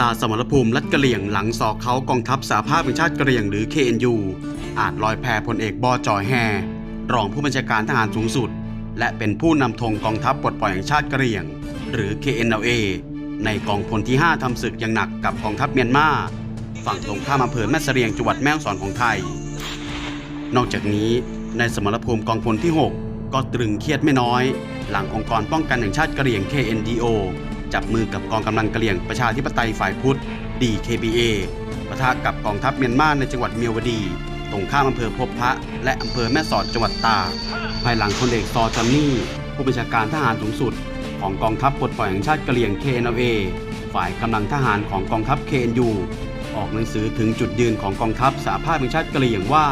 ตาสมรภูมิลัดกะเหลี่ยงหลังสอกเขากองทัพสาภาพแห่งชาติกะเหลี่ยงหรือ KNU อาจลอยแพพลเอกบอจอยแฮรองผู้บัญชาการทหารสูงสุด และเป็นผู้นำธงกองทัพปลดปล่อยแห่งชาติกะเหลี่ยง หรือ KNLA ในกองพลที่ 5ทำศึกอย่างหนักกับกองทัพเมียนมาฝั่งตรงข้ามอำเภอแม่เสรียงจังหวัดแม่ฮ่องสอนของไทย นอกจากนี้ในสมรภูมิกองพลที่ 6 ก็ตรึงเครียดไม่น้อย หลังองค์กรป้องกันแห่งชาติกะเหรี่ยง KNDO จับมือกับกองกำลังกะเหรี่ยงประชาธิปไตยฝ่ายพุทธ DKBA ปะทะกับกองทัพเมียนมาในจังหวัดเมียวดี ตรงข้ามอำเภอพบพระ และอำเภอแม่สอดจังหวัดตากภายหลังพลเอกซอจอนนี่ ผู้บัญชาการทหารสูงสุด ของกองทัพปลดปล่อยแห่งชาติกะเหรี่ยง KNA ฝ่ายกำลังทหารของกองทัพ KNU ออกหนังสือถึงจุดยืนของกองทัพสหภาพแห่งชาติกะเหรี่ยงว่า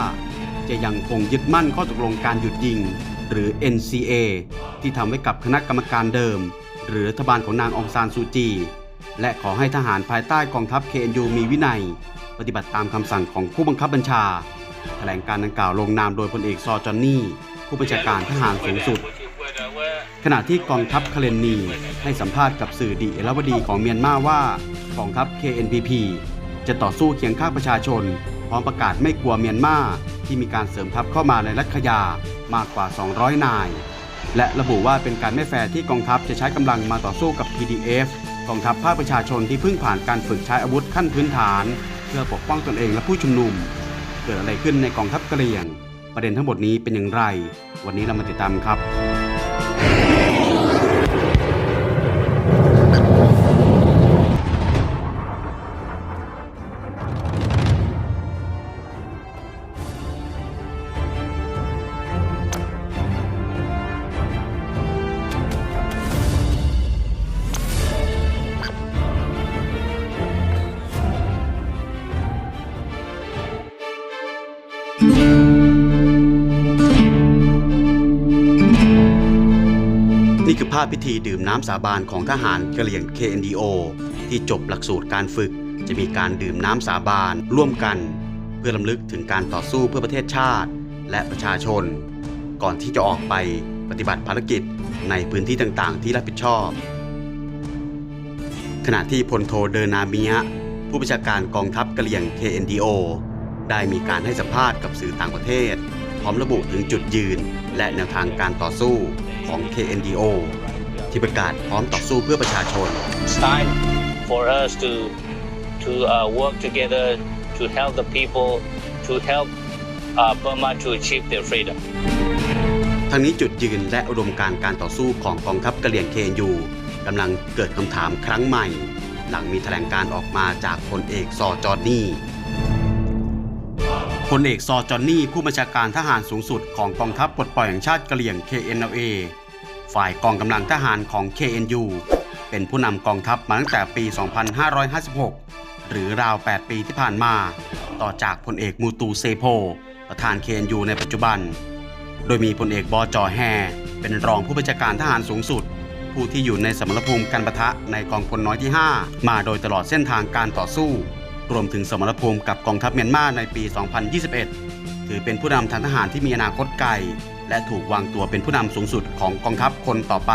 จะยังคงยึดมั่นข้อตกลงการหยุดยิง หรือ NCA ที่ทำไว้กับคณะกรรมการเดิม หรือรัฐบาลของนางองซานซูจี และขอให้ทหารภายใต้กองทัพ KNU มีวินัย ปฏิบัติตามคำสั่งของผู้บังคับบัญชา แถลงการดังกล่าวลงนามโดยพลเอกซอจอนนี่ ผู้บัญชาการทหารสูงสุด ขณะที่กองทัพคาเลนนีให้สัมภาษณ์กับสื่อดีเอลวดีของเมียนมาว่ากองทัพ KNPP จะต่อสู้เคียงข้างประชาชน พร้อมประกาศไม่กลัวเมียนมาที่มีการเสริมทัพเข้ามาในรัฐขยามากกว่า 200 นาย และระบุว่าเป็นการไม่แฟร์ที่กองทัพจะใช้กำลังมาต่อสู้กับ PDF กองทัพภาคประชาชนที่เพิ่งผ่านการฝึกใช้อาวุธขั้นพื้นฐาน เพื่อปกป้องตนเองและผู้ชุมนุม เกิดอะไรขึ้นในกองทัพกะเหรี่ยง ประเด็นทั้งหมดนี้เป็นอย่างไร วันนี้เรามาติดตามครับ คือภาพพิธีดื่มน้ำสาบานของทหารกะเหรี่ยง KNDO ที่จบหลักสูตรการฝึก จะมีการดื่มน้ำสาบานร่วมกัน เพื่อลำลึกถึงการต่อสู้เพื่อประเทศชาติ และประชาชน ก่อนที่จะออกไปปฏิบัติภารกิจในพื้นที่ต่างๆ ที่รับผิดชอบ ขณะที่พลโทเดอร์นามิยะผู้บัญชาการกองทัพกะเหรี่ยง KNDO ได้มีการให้สัมภาษณ์กับสื่อต่างประเทศ พร้อมระบุถึงจุดยืนและแนวทางการต่อสู้ ของ KNDO ที่ประกาศพร้อมต่อสู้เพื่อประชาชน It's time for us to to uh, work together to help the people to help uh, Burma to achieve their freedom. ทั้งนี้จุดยืนและอุดมการณ์การต่อสู้ของกองทัพกะเหรี่ยง KNU กำลังเกิดคำถามครั้งใหม่ หลังมีแถลงการออกมาจากพลเอกซอจอนนี่ พลเอกซอจอนนี่ผู้บัญชาการทหารสูงสุดของกองทัพปลดปล่อยแห่งชาติกะเหรี่ยง KNLA ฝ่ายกองกำลังทหารของ KNU เป็นผู้นำกองทัพมาตั้งแต่ปี 2556 หรือราว 8 ปีที่ผ่านมา ต่อจากพลเอกมูตูเซโพ ประธาน KNU ในปัจจุบัน โดยมีพลเอกบอจอแฮ เป็นรองผู้บัญชาการทหารสูงสุด ผู้ที่อยู่ในสมรภูมิการประทะในกองพลน้อยที่ 5 มาโดยตลอดเส้นทางการต่อสู้ รวมถึงสมรภูมิกับกองทัพเมียนมาในปี 2021 ถือเป็นผู้นำทางทหารที่มีอนาคตไกล และถูกวางตัวเป็นผู้นำสูงสุดของกองทัพคนต่อไป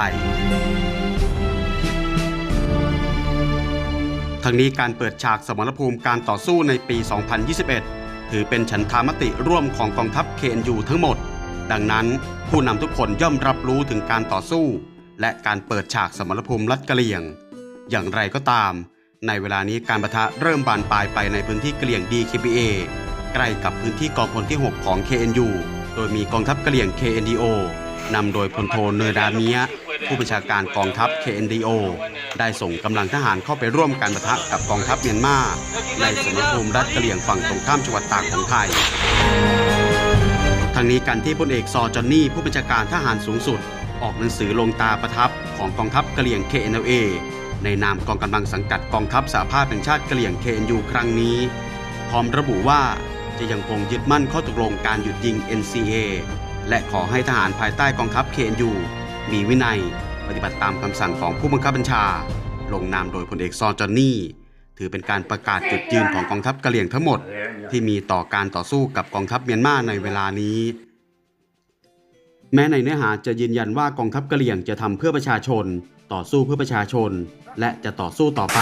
ทั้งนี้การเปิดฉากสมรภูมิการต่อสู้ในปี 2021 ถือเป็นฉันทามติร่วมของกองทัพ KNU ทั้งหมด ดังนั้นผู้นำทุกคนย่อมรับรู้ถึงการต่อสู้ และการเปิดฉากสมรภูมิรัดกะเหลี่ยง อย่างไรก็ตาม ในเวลานี้การประทะเริ่มบานปลายไปในพื้นที่เหลี่ยง DKBA ใกล้กับพื้นที่กองพลที่ 6 ของ KNU โดยมีกองทัพเหลี่ยง KNDO นำโดยพลโทเนรามียะผู้บัญชาการกองทัพ KNDO ได้ส่งกำลังทหารเข้าไปร่วมการประทะกับกองทัพเมียนมาในสมรภูมิรัฐกะเหลี่ยงฝั่งตรงข้ามจังหวัดตากของไทย ทางนี้การที่พลเอกซอจอนนี่ผู้บัญชาการทหารสูงสุด ออกหนังสือลงตาประทับของกองทัพกะเหลี่ยง KNLA ในนามกองกำลังสังกัดกองทัพสหภาพแห่งชาติเหลี่ยง KNU ครั้งนี้ พร้อมระบุว่าจะยังคงยึดมั่นข้อตกลงการหยุดยิง NCA และขอให้ทหารภายใต้กองทัพ KNU มีวินัย ปฏิบัติตามคำสั่งของผู้บังคับบัญชา ลงนามโดยพลเอกซอจอนนี่ ถือเป็นการประกาศจุดยืนของกองทัพกะเหลี่ยงทั้งหมด ที่มีต่อการต่อสู้กับกองทัพเมียนมาในเวลานี้ แม้ในเนื้อหาจะยืนยันว่ากองทัพกะเหรี่ยงจะทำเพื่อประชาชน ต่อสู้เพื่อประชาชน และจะต่อสู้ต่อไป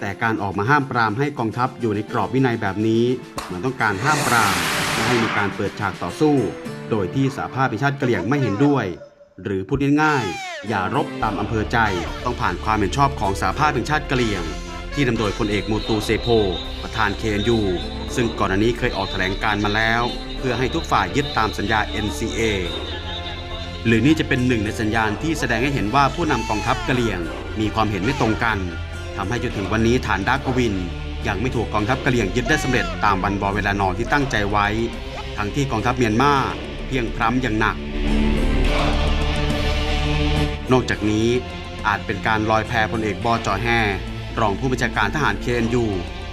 แต่การออกมาห้ามปรามให้กองทัพอยู่ในกรอบวินัยแบบนี้เหมือนต้องการห้ามปรามไม่ให้มีการเปิดฉากต่อสู้ โดยที่สหภาพแห่งชาติกะเหรี่ยงไม่เห็นด้วย หรือพูดง่ายๆ อย่ารบตามอำเภอใจ ต้องผ่านความเห็นชอบของสหภาพแห่งชาติกะเหรี่ยง ที่นำโดยพลเอกมูตูเซโพประธาน KNU ซึ่งก่อนหน้านี้เคยออกแถลงการมาแล้ว เพื่อให้ทุกฝ่ายยึดตามสัญญา NCA หรือนี่จะเป็นหนึ่งในสัญญาณที่แสดงให้เห็นว่าผู้นำกองทัพกะเหรี่ยง มีความเห็นไม่ตรงกันทำให้จนถึงวันนี้ฐานดากวิน ยังไม่ถูกกองทัพกะเหรี่ยงยึดได้สำเร็จตามวันวอเวลานอที่ตั้งใจไว้ ทั้งที่กองทัพเมียนมาเพียงพร้ำอย่างหนัก นอกจากนี้อาจเป็นการลอยแพพลเอกบอจอแฮรองผู้บัญชาการทหาร KNU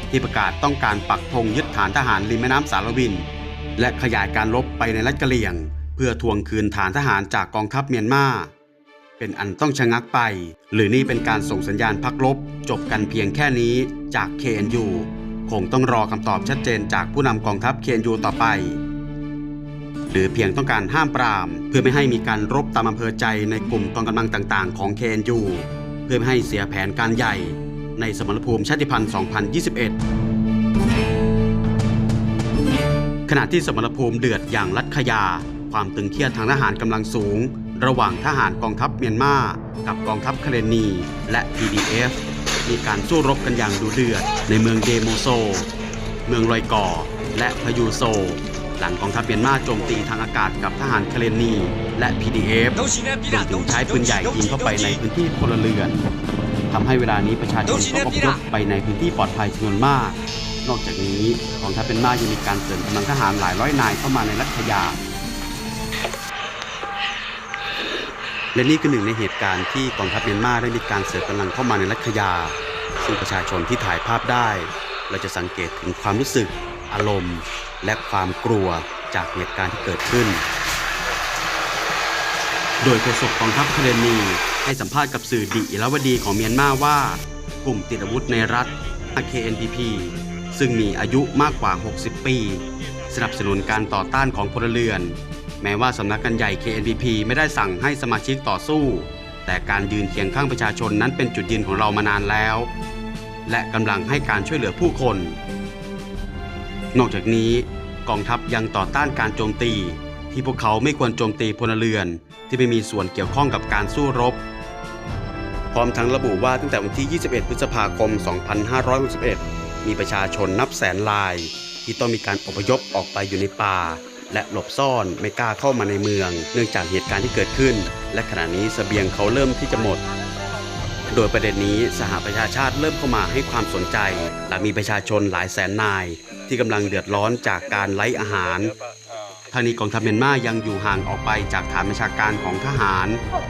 ที่ประกาศต้องการปักธงยึดฐานทหารริมแม่น้ำสารวิน และขยายการลบไปในรัฐกะเหรี่ยง เพื่อทวงคืนฐานทหารจากกองทัพเมียนมา เป็นอันต้องชะงักไป หรือนี่เป็นการส่งสัญญาณพักลบ จบกันเพียงแค่นี้จาก KNU คงต้องรอคำตอบชัดเจนจากผู้นำกองทัพ KNU ต่อไป หรือเพียงต้องการห้ามปราม เพื่อไม่ให้มีการรบตามอำเภอใจในกลุ่มกองกำลังต่างๆ ของ KNU เพื่อไม่ให้เสียแผนการใหญ่ในสมรภูมิชาติพันธุ์ 2021 ขณะที่สมรภูมิเดือดอย่างลัดขยา ความตึงเครียดทางทหารกำลังสูง ระหว่างทหารกองทัพเมียนมา กับกองทัพคาเรนี และ PDF มีการสู้รบกันอย่างดุเดือดในเมืองเดโมโซ เมืองลอยก่อ และพายูโซ หลังกองทัพเมียนมาโจมตีทางอากาศกับทหารคาเรนี และ PDF รวมถึงใช้ปืนใหญ่ยิงเข้าไปในพื้นที่พลเรือนทำให้เวลานี้ประชาชนต้องอพยพไปในพื้นที่ปลอดภัยจำนวนมาก นอกจากนี้กองทัพเมียนมายังมีการเสริมกำลังทหารหลายร้อยนายเข้ามาในรัฐขยา และนี่คือหนึ่งในเหตุการณ์ที่กองทัพเมียนมาได้มีการเสริมกำลังเข้ามาในรัฐขยา ซึ่งประชาชนที่ถ่ายภาพได้ เราจะสังเกตถึงความรู้สึก อารมณ์ และความกลัวจากเหตุการณ์ที่เกิดขึ้น โดยโฆษกกองทัพคาเรนีให้สัมภาษณ์กับสื่อดิอิรวดีของเมียนมาว่า กลุ่มติดอาวุธในรัฐ KNPP ซึ่งมีอายุมากกว่า 60 ปี สนับสนุนการต่อต้านของพลเรือน แม้ว่าสำนักงานใหญ่ KNPP ไม่ได้สั่งให้สมาชิกต่อสู้ แต่การยืนเคียงข้างประชาชนนั้นเป็นจุดยืนของเรามานานแล้ว และกำลังให้การช่วยเหลือผู้คน นอกจากนี้กองทัพยังต่อต้านการโจมตี ที่พวกเขาไม่ควรโจมตีพลเรือน ที่ไม่มีส่วนเกี่ยวข้องกับการสู้รบ พร้อมทั้งระบุว่าตั้งแต่วันที่ 21 พฤษภาคม 2561 มีประชาชนนับแสนราย ที่ต้องมีการอพยพออกไปอยู่ในป่า และหลบซ่อนไม่กล้าเข้ามาในเมือง เนื่องจากเหตุการณ์ที่เกิดขึ้น และขณะนี้เสบียงเขาเริ่มที่จะหมด โดยประเด็นนี้สหประชาชาติเริ่มเข้ามาให้ความสนใจ หลังมีประชาชนหลายแสนนาย ที่กำลังเดือดร้อนจากการไร้อาหารทางนี้กองทัพเมียนมายังอยู่ห่างออกไปจากฐานบัญชาการของทหาร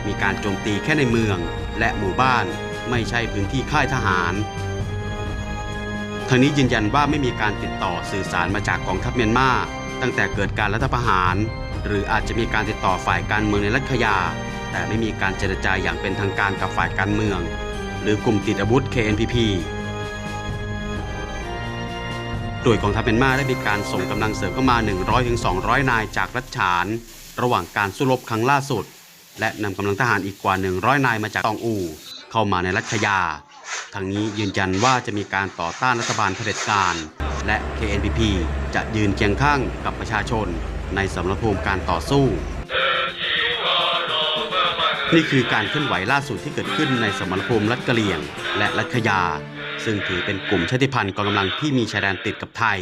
มีการโจมตีแค่ในเมือง และหมู่บ้านไม่ใช่พื้นที่ค่ายทหารทางนี้ยืนยันว่าไม่มีการติดต่อสื่อสารมาจากกองทัพเมียนมา ตั้งแต่เกิดการรัฐประหาร หรืออาจจะมีการติดต่อฝ่ายการเมืองในรัฐขยา แต่ไม่มีการเจรจาอย่างเป็นทางการกับฝ่ายการเมือง หรือกลุ่มติดอาวุธ KNPP โดยกองทัพเมียนมาได้มีการส่งกำลังเสริมเข้ามา 100-200 นายจากรัฐฉาน ระหว่างการสู้รบครั้งล่าสุด และนำกำลังทหารอีกกว่า 100 นายมาจากตองอู เข้ามาในรัฐขยา ทางนี้ยืนยันว่าจะมีการต่อต้านรัฐบาลเผด็จการ และ KNPP จะยืนเคียงข้างกับประชาชน ในสมรภูมิการต่อสู้ นี่คือการเคลื่อนไหวล่าสุดที่เกิดขึ้นในสมรภูมิรัฐกะเหรี่ยง และรัฐขยา ซึ่งถือเป็นกลุ่มชาติพันธุ์กองกำลังที่มีชายแดนติดกับไทย